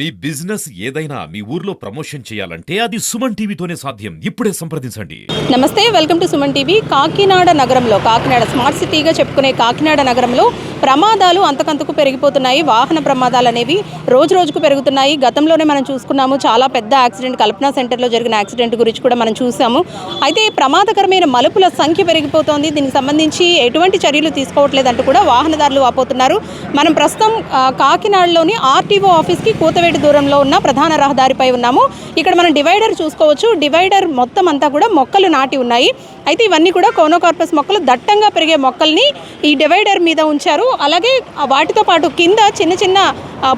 మీ business ఏదైనా మీ ఊర్లో promotion చేయాలంటే అది సుమన్ టీవీతోనే సాధ్యం. ఇప్పుడే సంప్రదించండి. నమస్తే welcome to Suman TV. Kakinada నగరంలో కాకినాడ స్మార్ట్ సిటీగా చెప్పుకునే కాకినాడ నగరంలో ప్రమాదాలు అంతకంతకు పెరిగిపోతున్నాయి. వాహన ప్రమాదాలు అనేవి రోజు రోజుకు పెరుగుతున్నాయి. గతంలోనే మనం చూసుకున్నాము చాలా పెద్ద యాక్సిడెంట్ కల్పనా సెంటర్లో జరిగిన యాక్సిడెంట్ గురించి కూడా మనం చూసాము. అయితే ప్రమాదకరమైన మలుపుల సంఖ్య పెరిగిపోతోంది. దీనికి సంబంధించి ఎటువంటి చర్యలు తీసుకోవట్లేదంటూ కూడా వాహనదారులు ఆపోతున్నారు మనం ప్రస్తుతం కాకినాడలోని ఆర్టీఓ ఆఫీస్కి కూతవేటి దూరంలో ఉన్న ప్రధాన రహదారిపై ఉన్నాము. ఇక్కడ మనం డివైడర్ చూసుకోవచ్చు. డివైడర్ మొత్తం అంతా కూడా మొక్కలు నాటి ఉన్నాయి. అయితే ఇవన్నీ కూడా కోనోకార్పస్ మొక్కలు దట్టంగా పెరిగే మొక్కల్ని ఈ డివైడర్ మీద ఉంచారు. అలాగే వాటితో పాటు కింద చిన్న చిన్న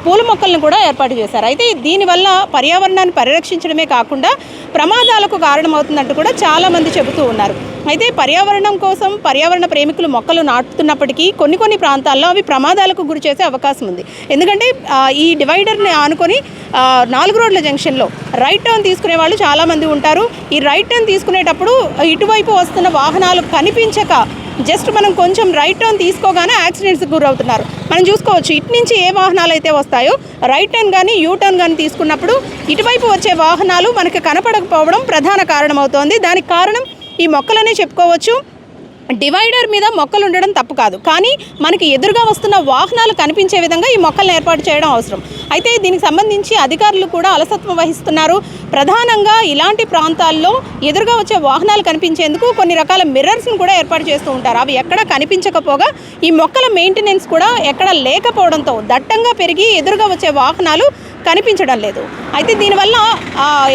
పూల మొక్కలను కూడా ఏర్పాటు చేశారు. అయితే దీనివల్ల పర్యావరణాన్ని పరిరక్షించడమే కాకుండా ప్రమాదాలకు కారణమవుతుందంటూ కూడా చాలామంది చెబుతూ ఉన్నారు. అయితే పర్యావరణం కోసం పర్యావరణ ప్రేమికులు మొక్కలు నాటుతున్నప్పటికీ కొన్ని కొన్ని ప్రాంతాల్లో అవి ప్రమాదాలకు గురి చేసే అవకాశం ఉంది. ఎందుకంటే ఈ డివైడర్ని ఆనుకొని నాలుగు రోడ్ల జంక్షన్లో రైట్ టర్న్ తీసుకునే వాళ్ళు చాలామంది ఉంటారు. ఈ రైట్ టర్న్ తీసుకునేటప్పుడు ఇటువైపు వస్తున్న వాహనాలు కనిపించక జస్ట్ మనం కొంచెం రైట్ టర్న్ తీసుకోగానే యాక్సిడెంట్స్కి గురవుతున్నారు. మనం చూసుకోవచ్చు ఇటు నుంచి ఏ వాహనాలు అయితే వస్తాయో రైట్ టర్న్ కానీ యూ టర్న్ కానీ తీసుకున్నప్పుడు ఇటువైపు వచ్చే వాహనాలు మనకి కనపడకపోవడం ప్రధాన కారణమవుతోంది. దానికి కారణం ఈ మొక్కలనే చెప్పుకోవచ్చు. డివైడర్ మీద మొక్కలు ఉండడం తప్పు కాదు. కానీ మనకి ఎదురుగా వస్తున్న వాహనాలు కనిపించే విధంగా ఈ మొక్కలను ఏర్పాటు చేయడం అవసరం. అయితే దీనికి సంబంధించి అధికారులు కూడా అలసత్వం వహిస్తున్నారు. ప్రధానంగా ఇలాంటి ప్రాంతాల్లో ఎదురుగా వచ్చే వాహనాలు కనిపించేందుకు కొన్ని రకాల మిర్రర్స్ను కూడా ఏర్పాటు చేస్తూ ఉంటారు. అవి ఎక్కడ కనిపించకపోగా ఈ మొక్కల మెయింటెనెన్స్ కూడా ఎక్కడ లేకపోవడంతో దట్టంగా పెరిగి ఎదురుగా వచ్చే వాహనాలు కనిపించడం లేదు. అయితే దీనివల్ల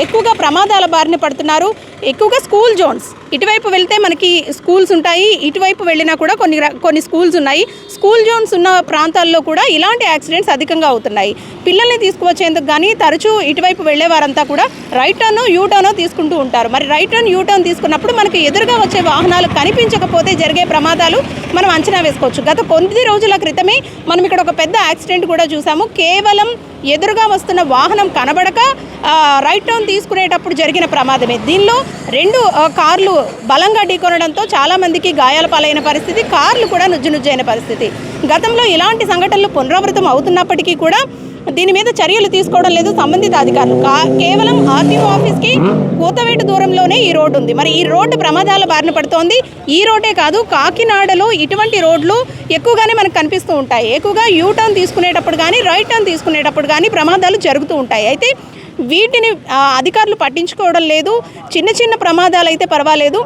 ఎక్కువగా ప్రమాదాల బారిన పడుతున్నారు. ఎక్కువగా స్కూల్ జోన్స్. ఇటువైపు వెళ్తే మనకి స్కూల్స్ ఉంటాయి. ఇటువైపు వెళ్ళినా కూడా కొన్ని కొన్ని స్కూల్స్ ఉన్నాయి. స్కూల్ జోన్స్ ఉన్న ప్రాంతాల్లో కూడా ఇలాంటి యాక్సిడెంట్స్ అధికంగా అవుతున్నాయి. పిల్లల్ని తీసుకువచ్చేందుకు కానీ తరచూ ఇటువైపు వెళ్ళే వారంతా కూడా రైట్ టర్న్ యూ టర్న్ తీసుకుంటూ ఉంటారు. మరి రైట్ టర్న్ యూ టర్న్ తీసుకున్నప్పుడు మనకి ఎదురుగా వచ్చే వాహనాలు కనిపించకపోతే జరిగే ప్రమాదాలు మనం అంచనా వేసుకోవచ్చు. గత కొద్ది రోజుల క్రితమే మనం ఇక్కడ ఒక పెద్ద యాక్సిడెంట్ కూడా చూసాము. కేవలం ఎదురుగా వస్తున్న వాహనం కనబడక ఆ, రైట్ టర్న్ తీసుకునేటప్పుడు జరిగిన ప్రమాదమే. దీనిలో రెండు కార్లు బలంగా ఢీకొనడంతో చాలామందికి గాయాల పాలైన పరిస్థితి కార్లు కూడా నుజ్జు నుజ్జైన పరిస్థితి. గతంలో ఇలాంటి సంఘటనలు పునరావృతం అవుతున్నప్పటికీ కూడా దీని మీద చర్యలు తీసుకోవడం లేదు సంబంధిత అధికారులు. కా కేవలం ఆర్టీఓ ఆఫీస్కి కూతవేటు దూరంలోనే ఈ రోడ్డు ఉంది. మరి ఈ రోడ్డు ప్రమాదాల బారిన పడుతోంది. ఈ రోడ్డే కాదు కాకినాడలో ఇటువంటి రోడ్లు ఎక్కువగానే మనకు కనిపిస్తూ ఉంటాయి. ఎక్కువగా యూ టర్న్ తీసుకునేటప్పుడు కానీ రైట్ టర్న్ తీసుకునేటప్పుడు కానీ ప్రమాదాలు జరుగుతూ ఉంటాయి. అయితే వీటిని అధికారులు పట్టించుకోవడం లేదు. చిన్న చిన్న ప్రమాదాలు అయితే పర్వాలేదు.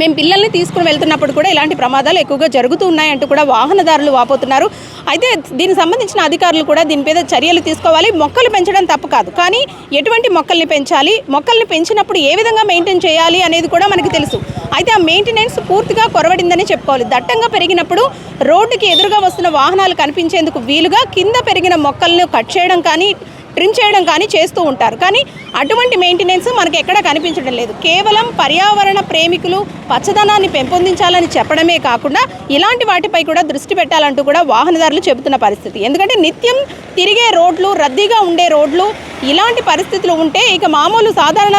మేము పిల్లల్ని తీసుకుని వెళ్తున్నప్పుడు కూడా ఇలాంటి ప్రమాదాలు ఎక్కువగా జరుగుతూ ఉన్నాయంటూ కూడా వాహనదారులు వాపోతున్నారు. అయితే దీనికి సంబంధించిన అధికారులు కూడా దీని మీద చర్యలు తీసుకోవాలి. మొక్కలు పెంచడం తప్పు కాదు. కానీ ఎటువంటి మొక్కల్ని పెంచాలి? మొక్కల్ని పెంచినప్పుడు ఏ విధంగా మెయింటైన్ చేయాలి అనేది కూడా మనకు తెలుసు. అయితే ఆ మెయింటెనెన్స్ పూర్తిగా కొరవడిందని చెప్పుకోవాలి. దట్టంగా పెరిగినప్పుడు రోడ్డుకి ఎదురుగా వస్తున్న వాహనాలు కనిపించేందుకు వీలుగా కింద పెరిగిన మొక్కలను కట్ చేయడం కానీ ట్రిమ్ చేయడం కానీ చేస్తూ ఉంటారు. కానీ అటువంటి మెయింటెనెన్స్ మనకి ఎక్కడ కనిపించడం లేదు. కేవలం పర్యావరణ ప్రేమికులు పచ్చదనాన్ని పెంపొందించాలని చెప్పడమే కాకుండా ఇలాంటి వాటిపై కూడా దృష్టి పెట్టాలంటూ కూడా వాహనదారులు చెబుతున్న పరిస్థితి. ఎందుకంటే నిత్యం తిరిగే రోడ్లు రద్దీగా ఉండే రోడ్లు ఇలాంటి పరిస్థితులు ఉంటే ఇక మామూలు సాధారణ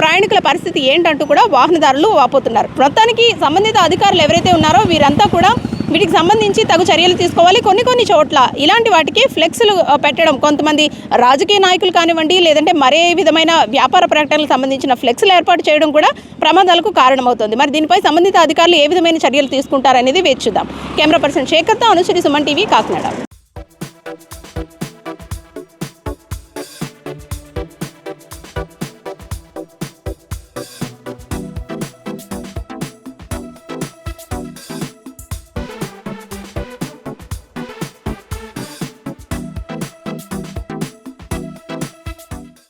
ప్రయాణికుల పరిస్థితి ఏంటంటూ కూడా వాహనదారులు వాపోతున్నారు మొత్తానికి సంబంధిత అధికారులు ఎవరైతే ఉన్నారో వీరంతా కూడా వీటికి సంబంధించి తగు చర్యలు తీసుకోవాలి కొన్ని కొన్ని చోట్ల. ఇలాంటి వాటికి ఫ్లెక్స్లు పెట్టడం. కొంతమంది రాజకీయ నాయకులు కానివ్వండి లేదంటే మరే విధమైన వ్యాపార ప్రకటనలకు సంబంధించిన ఫ్లెక్స్లు ఏర్పాటు చేయడం కూడా ప్రమాదాలకు కారణమవుతుంది. మరి దీనిపై సంబంధిత అధికారులు ఏ విధమైన చర్యలు తీసుకుంటారనేది వేచి చూద్దాం. కెమెరా పర్సన్ శేఖర్తో అనుసరి సుమన్ టీవీ కాకినాడ.